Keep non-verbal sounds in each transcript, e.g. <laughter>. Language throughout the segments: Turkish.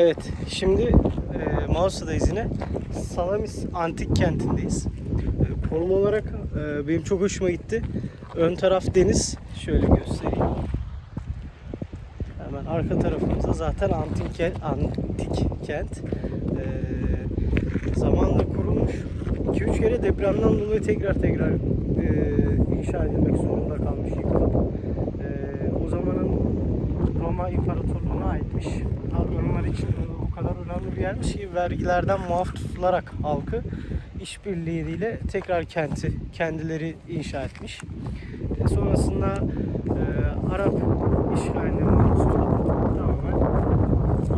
Evet, şimdi e, Mausa'dayız yine. Salamis Antik Kenti'ndeyiz. E, konum olarak e, benim çok hoşuma gitti. Ön taraf deniz. Şöyle göstereyim. Hemen arka tarafımızda zaten antik kent. Antik kent. E, zamanla kurulmuş. 2-3 kere depremden dolayı tekrar tekrar e, inşa edilmek zorunda kalmış. E, o zamanın Roma İmparatorluğu'na aitmiş. Onlar için o kadar önemli bir yermiş ki vergilerden muaf tutularak halkı işbirliğiyle tekrar kenti kendileri inşa etmiş. E, sonrasında e, Arap kalıp tamamen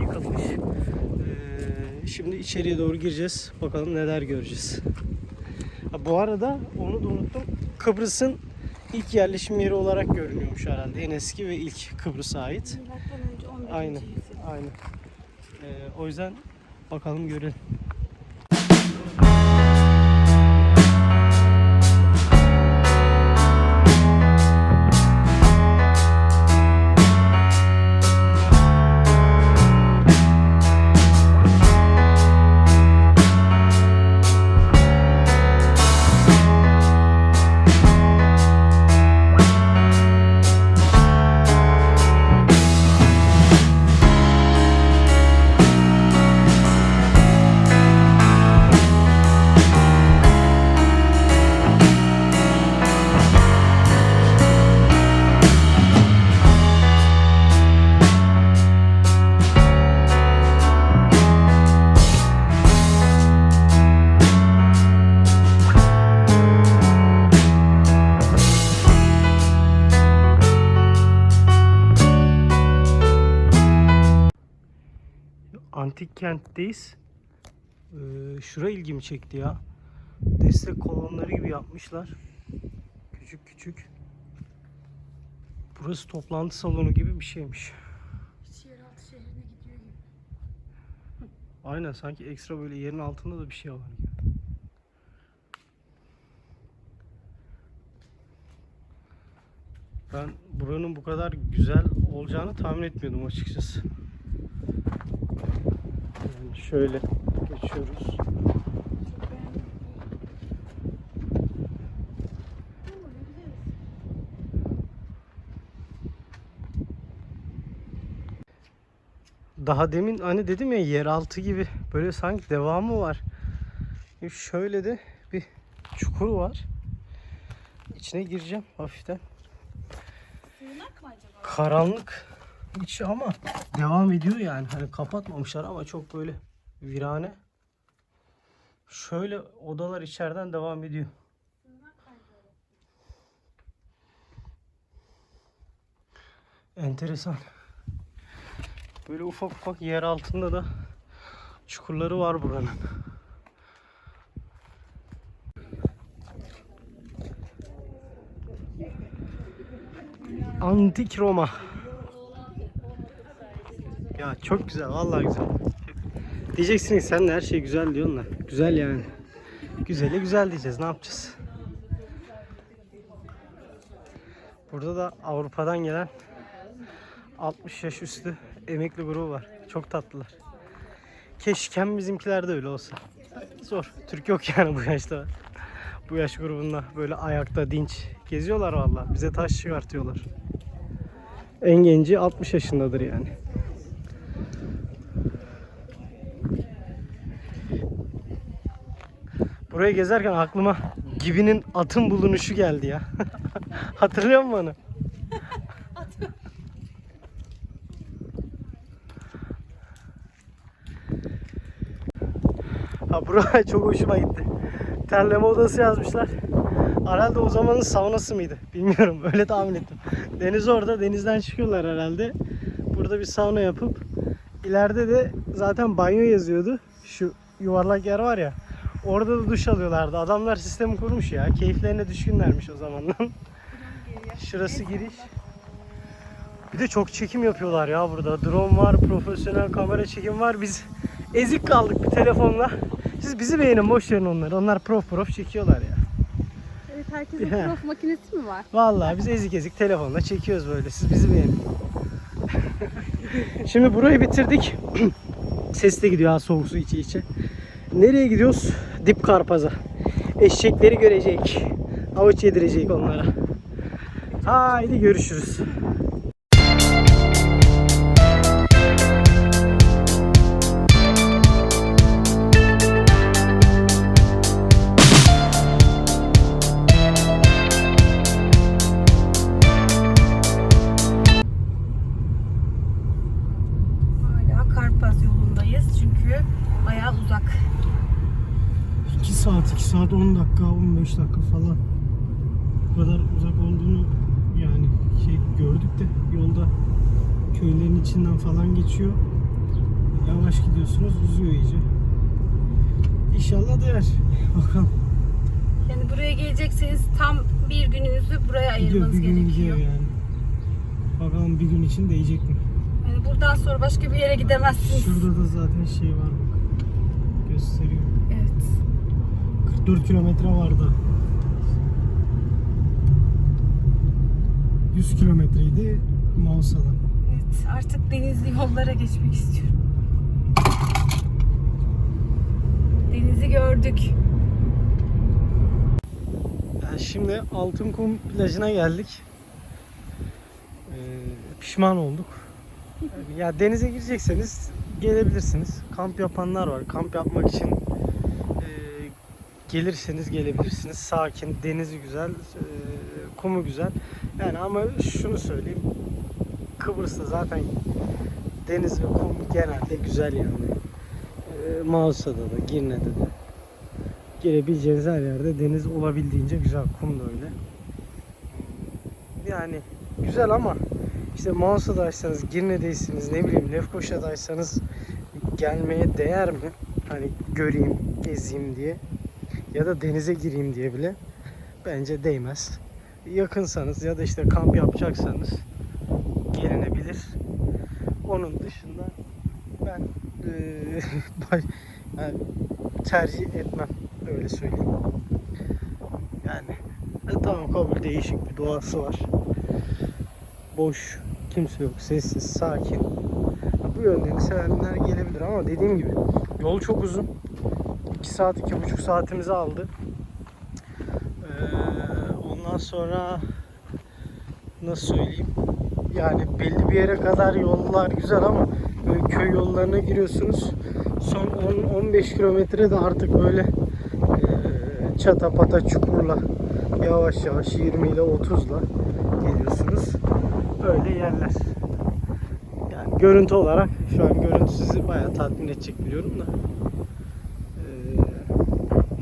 yıkılmış. E, şimdi içeriye doğru gireceğiz. Bakalım neler göreceğiz. Ha, bu arada onu da unuttum. Kıbrıs'ın ilk yerleşim yeri olarak görünüyormuş herhalde. En eski ve ilk Kıbrıs'a ait. Milattan önce 11. Aynen. yüzyıl. Aynen. Ee, o yüzden bakalım görelim. Antik kentteyiz. Ee, şura ilgimi çekti ya. Destek kolonları gibi yapmışlar. Küçük küçük. Burası toplantı salonu gibi bir şeymiş. Hiç yeraltı şehrine gidiyor gibi. Aynen sanki ekstra böyle yerin altında da bir şey var gibi. Ben buranın bu kadar güzel olacağını tahmin etmiyordum açıkçası. Yani şöyle geçiyoruz. Daha demin hani dedim ya yeraltı gibi böyle sanki devamı var. Şöyle de bir çukur var. İçine gireceğim hafiften. Sığınak mı acaba? Karanlık içi ama devam ediyor yani. Hani kapatmamışlar ama çok böyle virane. Şöyle odalar içeriden devam ediyor. Enteresan. Böyle ufak ufak yer altında da çukurları var buranın. Antik Roma. Ya çok güzel, vallahi güzel. Diyeceksiniz sen de her şey güzel diyorsun da. Güzel yani. Güzeli güzel diyeceğiz. Ne yapacağız? Burada da Avrupa'dan gelen 60 yaş üstü emekli grubu var. Çok tatlılar. Keşken bizimkiler de öyle olsa. Zor. Türk yok yani bu yaşta. Bu yaş grubunda böyle ayakta dinç geziyorlar vallahi. Bize taş çıkartıyorlar. En genci 60 yaşındadır yani. Burayı gezerken aklıma Gibi'nin atın bulunuşu geldi ya. <laughs> Hatırlıyor musun onu? Ha buraya <laughs> çok hoşuma gitti. Terleme odası yazmışlar. Herhalde o zamanın saunası mıydı? Bilmiyorum. Öyle tahmin ettim. Deniz orada. Denizden çıkıyorlar herhalde. Burada bir sauna yapıp ileride de zaten banyo yazıyordu. Şu yuvarlak yer var ya. Orada da duş alıyorlardı. Adamlar sistemi kurmuş ya. Keyiflerine düşkünlermiş o zamandan. Şurası giriş. Bir de çok çekim yapıyorlar ya burada. Drone var, profesyonel kamera çekim var. Biz ezik kaldık bir telefonla. Siz bizi beğenin, boş verin onları. Onlar prof prof çekiyorlar ya. Evet herkesin Ya. <laughs> prof makinesi mi var? Vallahi biz ezik ezik telefonla çekiyoruz böyle. Siz bizi beğenin. <laughs> Şimdi burayı bitirdik. <clears throat> Ses de gidiyor ha soğuk su içe içe. Nereye gidiyoruz? Dip Karpaz'a. Eşekleri görecek. Avuç yedirecek onlara. Haydi görüşürüz. 15 dakika falan. Bu kadar uzak olduğunu yani şey gördük de yolda köylerin içinden falan geçiyor. Yavaş gidiyorsunuz, uzuyor iyice. İnşallah değer. <laughs> Bakalım. Yani buraya gelecekseniz tam bir gününüzü buraya ayırmanız bir gün gerekiyor. gidiyor yani. Bakalım bir gün için değecek mi? Yani buradan sonra başka bir yere gidemezsiniz. Şurada da zaten şey var bak. Gösteriyor. Evet. 44 kilometre vardı. 100 kilometreydi Mausa'dan. Evet. Artık denizli yollara geçmek istiyorum. Denizi gördük. Yani şimdi Altınkum plajına geldik. Ee, pişman olduk. <laughs> Ya denize girecekseniz gelebilirsiniz. Kamp yapanlar var. Kamp yapmak için gelirseniz gelebilirsiniz. Sakin, denizi güzel, e, kumu güzel. Yani ama şunu söyleyeyim. Kıbrıs'ta zaten deniz ve kum genelde güzel yani. E, Mausa'da da, Girne'de de girebileceğiniz her yerde deniz olabildiğince güzel. Kum da öyle. Yani güzel ama işte Mausa'daysanız, Girne'deyseniz, ne bileyim Lefkoşa'daysanız gelmeye değer mi? Hani göreyim, gezeyim diye ya da denize gireyim diye bile bence değmez. Yakınsanız ya da işte kamp yapacaksanız gelinebilir. Onun dışında ben <laughs> baş- yani tercih etmem öyle söyleyeyim. Yani e, tamam kabul değişik bir doğası var. Boş, kimse yok, sessiz, sakin. Bu yönlerini sevenler gelebilir ama dediğim gibi yol çok uzun. 2 saat, iki buçuk saatimizi aldı. Ee, ondan sonra nasıl söyleyeyim? Yani belli bir yere kadar yollar güzel ama böyle köy yollarına giriyorsunuz. Son 10-15 kilometre de artık böyle eee, çata pata çukurla yavaş yavaş 20 ile 30'la geliyorsunuz. Böyle yerler. Yani görüntü olarak şu an görüntü sizi bayağı tatmin edecek biliyorum da.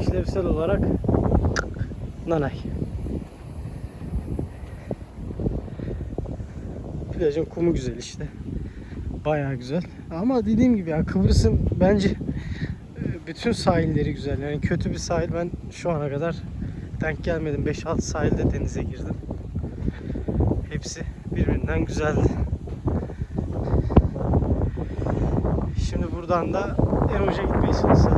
İşlevsel olarak nanay. Plajın kumu güzel işte. Bayağı güzel. Ama dediğim gibi ya Kıbrıs'ın bence e, bütün sahilleri güzel. Yani kötü bir sahil ben şu ana kadar denk gelmedim. 5-6 sahilde denize girdim. Hepsi birbirinden güzeldi. Şimdi buradan da uca gitmeyi istiyoruz.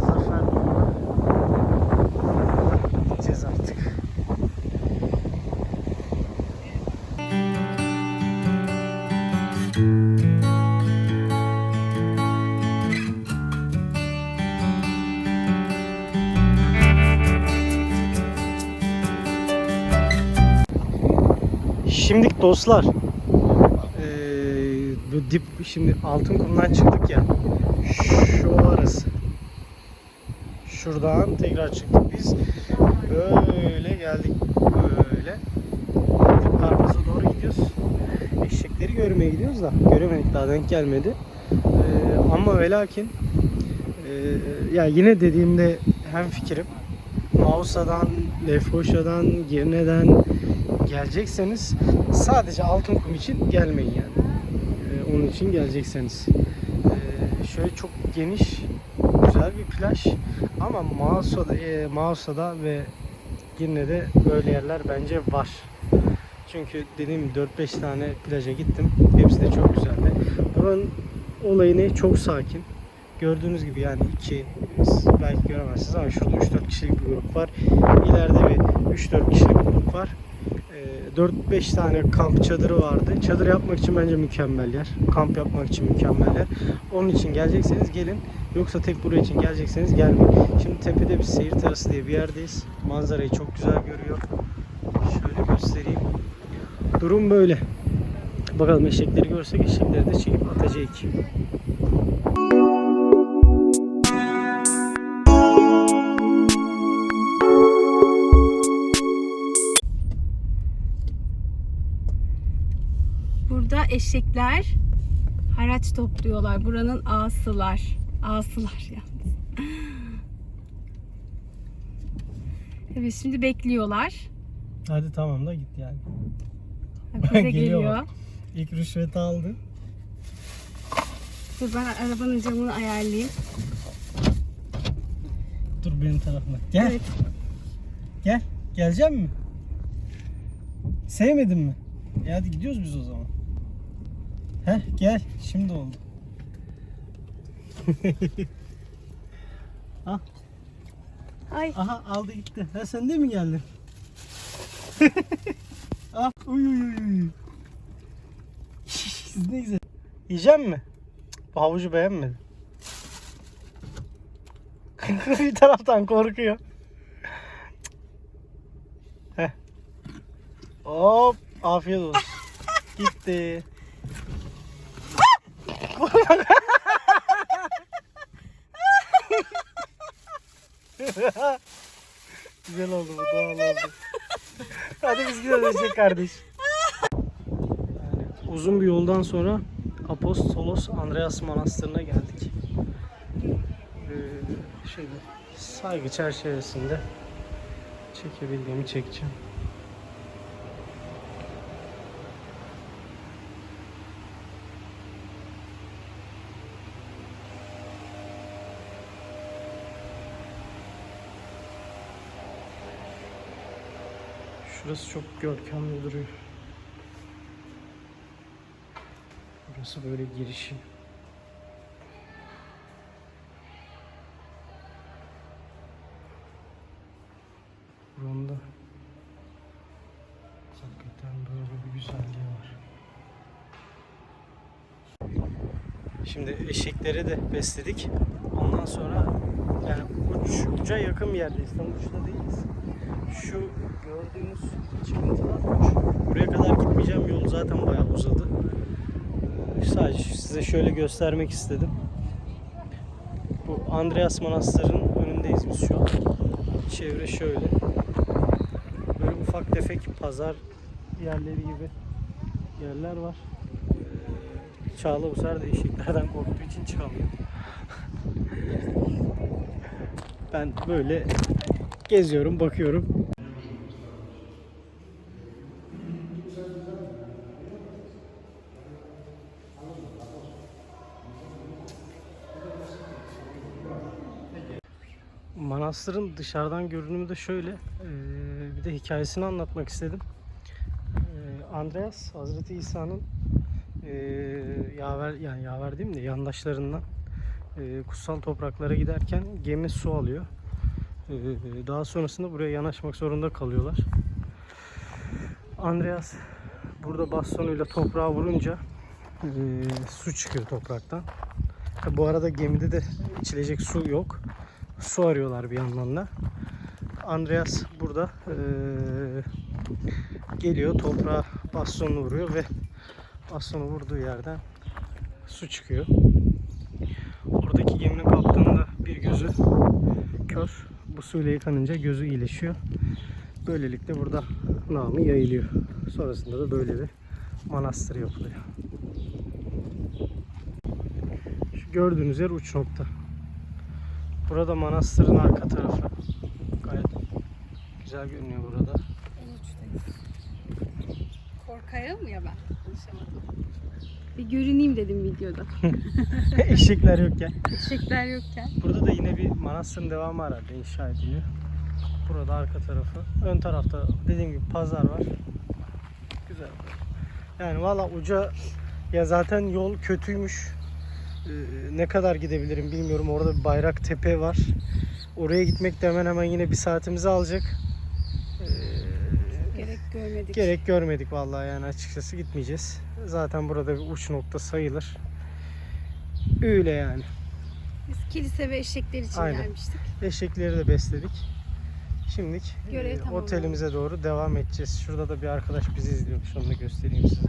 Şimdilik dostlar eee, bu dip şimdi altın kumdan çıktık ya. Şu arası şuradan tekrar çıktık. Biz böyle geldik. Böyle. Dip karpuza doğru gidiyoruz. Eşekleri görmeye gidiyoruz da. Göremedik daha denk gelmedi. Eee, ama ve lakin eee, ya yine dediğimde hem fikrim. Mausa'dan, Lefkoşa'dan, Girne'den gelecekseniz sadece altın kum için gelmeyin yani. Ee, onun için gelecekseniz. Ee, şöyle çok geniş, güzel bir plaj ama Mausa'da, e, Mausa'da ve Girne'de böyle yerler bence var. Çünkü dediğim gibi 4-5 tane plaja gittim. Hepsi de çok güzeldi. Buranın olayı ne? Çok sakin. Gördüğünüz gibi yani iki belki göremezsiniz ama şurada 3-4 kişilik bir grup var. İleride bir 3-4 kişilik grup var. Ee, Ee, 4-5 tane kamp çadırı vardı. Çadır yapmak için bence mükemmel yer. Kamp yapmak için mükemmel yer. Onun için gelecekseniz gelin. Yoksa tek buraya için gelecekseniz gelmeyin. Şimdi tepede bir seyir terası diye bir yerdeyiz. Manzarayı çok güzel görüyor. Şöyle göstereyim. Durum böyle. Bakalım eşekleri görsek eşekleri de çekip atacak. Eşekler haraç topluyorlar. Buranın ağasılar. Ağasılar <laughs> yalnız. Evet şimdi bekliyorlar. Hadi tamam da git yani. Bize <laughs> Geliyor geliyor. İlk rüşveti aldı. Dur ben arabanın camını ayarlayayım. Dur benim tarafıma. Gel. Evet. Gel. Gelecek mi? Sevmedin mi? E hadi gidiyoruz biz o zaman. Heh gel. Şimdi oldu. <laughs> Ay Aha aldı gitti. Ha sen de mi geldin? <laughs> ah uy uy uy. Siz <laughs> ne güzel. Yiyecek mi? Bu havucu beğenmedi. bir taraftan korkuyor. Heh. Hop afiyet olsun. Gitti. <laughs> Güzel oldu bu doğal oldu. Hadi biz gidelim Eşek kardeş. Uzun bir yoldan sonra Apostolos Andreas Manastırı'na geldik. Ee, şimdi saygı çerçevesinde çekebildiğimi çekeceğim. Şurası çok görkemli duruyor. Burası böyle girişi. Buranın hakikaten böyle bir güzelliği var. Şimdi eşekleri de besledik. Ondan sonra yani uç, uca yakın bir yerdeyiz. Tam değiliz. Şu gördüğünüz çıkıntılar uç. Buraya kadar gitmeyeceğim. Yol zaten bayağı uzadı. Ee, Sadece size şöyle göstermek istedim. Bu Andreas Manastırı'nın önündeyiz biz şu an. Çevre şöyle. Böyle ufak tefek pazar yerleri gibi yerler var. Ee, Çağla bu sefer de eşeklerden korktuğu için çıkamıyor. ben böyle geziyorum, bakıyorum. Manastırın dışarıdan görünümü de şöyle. Ee, bir de hikayesini anlatmak istedim. Ee, Andreas, Hazreti İsa'nın ee, yaver yani yaver mi de yandaşlarından ee, kutsal topraklara giderken gemi su alıyor. Ee, daha sonrasında buraya yanaşmak zorunda kalıyorlar. Andreas burada bastonuyla toprağa vurunca ee, su çıkıyor topraktan. Bu arada gemide de içilecek su yok. Su arıyorlar bir yandan da. Andreas burada ee, geliyor toprağa bastonunu vuruyor ve bastonu vurduğu yerden su çıkıyor. Oradaki geminin kaptanında bir gözü kör. Bu suyla yıkanınca gözü iyileşiyor. Böylelikle burada namı yayılıyor. Sonrasında da böyle bir manastır yapılıyor. Şu gördüğünüz yer uç nokta. Burada manastırın arka tarafı. Gayet güzel görünüyor burada. Korkarım ya ben. Konuşamadım. Bir görüneyim dedim videoda. <laughs> Eşekler yokken. Eşekler yokken. Burada da yine bir manastırın devamı herhalde inşa ediliyor. Burada arka tarafı. Ön tarafta dediğim gibi pazar var. Güzel. Yani valla uca ya zaten yol kötüymüş. Ee, ne kadar gidebilirim bilmiyorum. Orada bir bayrak tepe var. Oraya gitmek de hemen hemen yine bir saatimizi alacak. Ee, Gerek görmedik. Gerek görmedik vallahi yani açıkçası gitmeyeceğiz. Zaten burada bir uç nokta sayılır. Öyle yani. Biz kilise ve eşekler için Aynen. gelmiştik. Eşekleri de besledik. Şimdi Görev tamamlandı. otelimize doğru devam edeceğiz. Şurada da bir arkadaş bizi izliyormuş. Onu da göstereyim size.